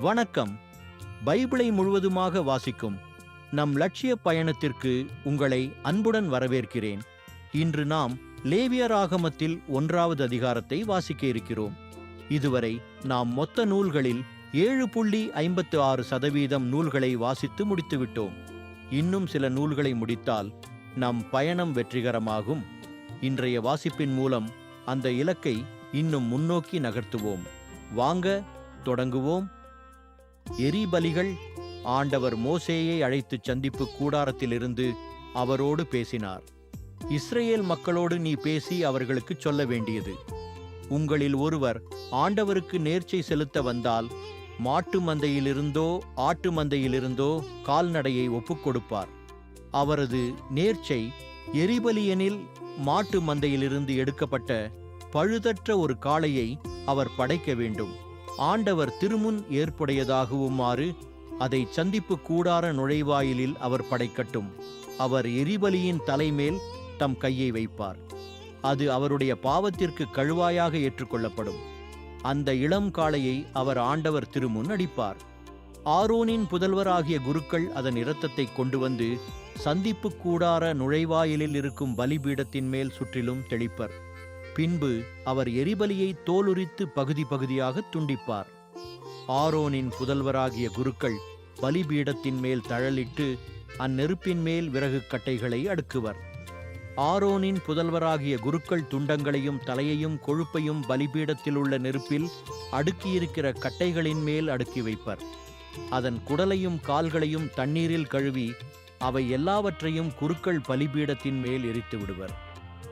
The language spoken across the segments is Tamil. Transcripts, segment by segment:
வணக்கம். பைபிளை முழுவதுமாக வாசிக்கும் நம் லட்சிய பயணத்திற்கு உங்களை அன்புடன் வரவேற்கிறேன். இன்று நாம் லேவியர் ஆகமத்தில் ஒன்றாவது அதிகாரத்தை வாசிக்க இருக்கிறோம். இதுவரை நாம் மொத்த நூல்களில் ஏழு புள்ளி ஐம்பத்து ஆறு சதவீதம் நூல்களை வாசித்து முடித்துவிட்டோம். இன்னும் சில நூல்களை முடித்தால் நம் பயணம் வெற்றிகரமாகும். இன்றைய வாசிப்பின் மூலம் அந்த இலக்கை இன்னும் முன்னோக்கி நகர்த்துவோம். வாங்க தொடங்குவோம். எரிபலிகள் ஆண்டவர் மோசேயை அழைத்து சந்திப்பு கூடாரத்திலிருந்து அவரோடு பேசினார். இஸ்ரேல் மக்களோடு நீ பேசி அவர்களுக்கு சொல்ல வேண்டியது. உங்களில் ஒருவர் ஆண்டவருக்கு நேர்ச்சை செலுத்த வந்தால் மாட்டு மந்தையிலிருந்தோ ஆட்டு மந்தையிலிருந்தோ கால்நடையை ஒப்புக்கொடுப்பார் அவரது நேர்ச்சை எரிபலியனில் மாட்டு மந்தையிலிருந்து எடுக்கப்பட்ட பழுதற்ற ஒரு காளையை அவர் படைக்க வேண்டும். ஆண்டவர் திருமுன் ஏற்புடையதாகவுமாறு அதை சந்திப்பு கூடார நுழைவாயிலில் அவர் படைக்கட்டும். அவர் எரிபலியின் தலைமேல் தம் கையை வைப்பார். அது அவருடைய பாவத்திற்கு கழுவாயாக ஏற்றுக்கொள்ளப்படும். அந்த இளம் காளையை அவர் ஆண்டவர் திருமுன் அடிப்பார். ஆரோனின் புதல்வராகிய குருக்கள் அதன் இரத்தத்தை கொண்டு வந்து சந்திப்பு கூடார நுழைவாயிலில் இருக்கும் பலிபீடத்தின் மேல் சுற்றிலும் தெளிப்பர். பின்பு அவர் எரிபலியை தோலுரித்து பகுதி பகுதியாக துண்டிப்பார். ஆரோனின் புதல்வராகிய குருக்கள் பலிபீடத்தின் மேல் தழலிட்டு அந்நெருப்பின் மேல் விறகு கட்டைகளை அடுக்குவர். ஆரோனின் புதல்வராகிய குருக்கள் துண்டங்களையும் தலையையும் கொழுப்பையும் பலிபீடத்தில் உள்ள நெருப்பில் அடுக்கியிருக்கிற கட்டைகளின் மேல் அடுக்கி வைப்பர். அதன் குடலையும் கால்களையும் தண்ணீரில் கழுவி அவை எல்லாவற்றையும் குருக்கள் பலிபீடத்தின் மேல் எரித்து விடுவர்.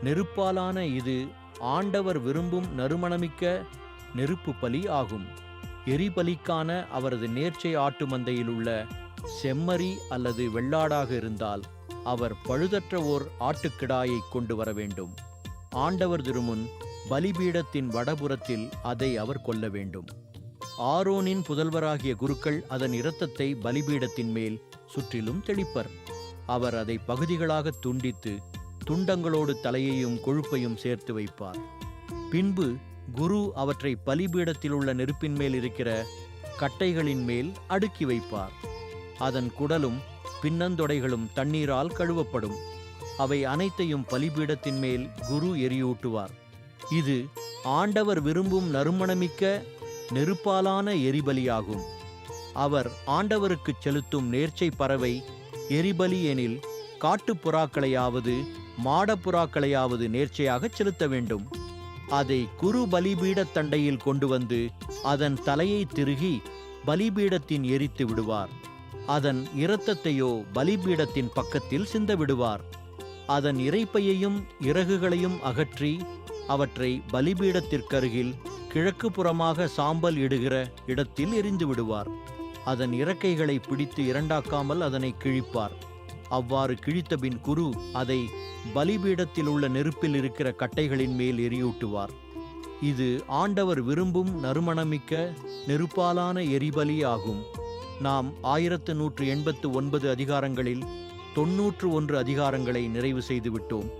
நெருப்பாலான இது ஆண்டவர் விரும்பும் நறுமணமிக்க நெருப்பு பலி ஆகும். எரிபலிக்கான அவரது நேர்ச்சை ஆட்டு மந்தையில் உள்ள செம்மறி அல்லது வெள்ளாடாக இருந்தால் அவர் பழுதற்ற ஓர் ஆட்டுக்கிடாயை கொண்டு வர வேண்டும். ஆண்டவர் திருமுன் பலிபீடத்தின் வடபுறத்தில் அதை அவர் கொல்ல வேண்டும். ஆரோனின் புதல்வராகிய குருக்கள் அதன் இரத்தத்தை பலிபீடத்தின் மேல் சுற்றிலும் தெளிப்பர். அவர் அதை பகுதிகளாக துண்டித்து துண்டங்களோடு தலையையும் கொழுப்பையும் சேர்த்து வைப்பார். பின்பு குரு அவற்றை பலிபீடத்தில் உள்ள நெருப்பின் மேல் இருக்கிற கட்டைகளின் மேல் அடுக்கி வைப்பார். அதன் குடலும் பின்னந்தொடைகளும் தண்ணீரால் கழுவப்படும். அவை அனைத்தையும் பலிபீடத்தின் மேல் குரு எரியூட்டுவார். இது ஆண்டவர் விரும்பும் நறுமணமிக்க நெருப்பாலான எரிபலியாகும். அவர் ஆண்டவருக்குச் செலுத்தும் நேர்ச்சை பறவை எரிபலி எனில் காட்டுப்புறாக்களையாவது மாடப்புறாக்களையாவது நேர்ச்சையாகச் செலுத்த வேண்டும். அதை குரு பலிபீடத் தண்டையில் கொண்டு வந்து அதன் தலையை திருகி பலிபீடத்தின் எரித்து விடுவார். அதன் இரத்தத்தையோ பலிபீடத்தின் பக்கத்தில் சிந்த விடுவார். அதன் இறைப்பையையும் இறகுகளையும் அகற்றி அவற்றை பலிபீடத்திற்கருகில் கிழக்கு புறமாக சாம்பல் இடுகிற இடத்தில் எரிந்து விடுவார். அதன் இறக்கைகளை பிடித்து இரண்டாக்காமல் அதனை கிழிப்பார். அவ்வாறு கிழித்தபின் குரு அதை பலிபீடத்தில் உள்ள நெருப்பில் இருக்கிற கட்டைகளின் மேல் எரியூட்டுவார். இது ஆண்டவர் விரும்பும் நறுமணமிக்க நெருப்பாலான எரிபலி ஆகும். நாம் ஆயிரத்து நூற்று எண்பத்து ஒன்பது அதிகாரங்களில் தொன்னூற்று ஒன்று அதிகாரங்களை நிறைவு செய்துவிட்டோம்.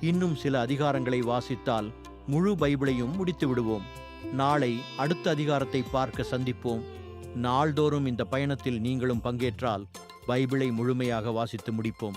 இன்னும் சில அதிகாரங்களை வாசித்தால் முழு பைபிளையும் முடித்து விடுவோம் நாளை அடுத்த அதிகாரத்தை பார்க்க சந்திப்போம். நாள்தோறும் இந்த பயணத்தில் நீங்களும் பங்கேற்றால் பைபிளை முழுமையாக வாசித்து முடிப்போம்.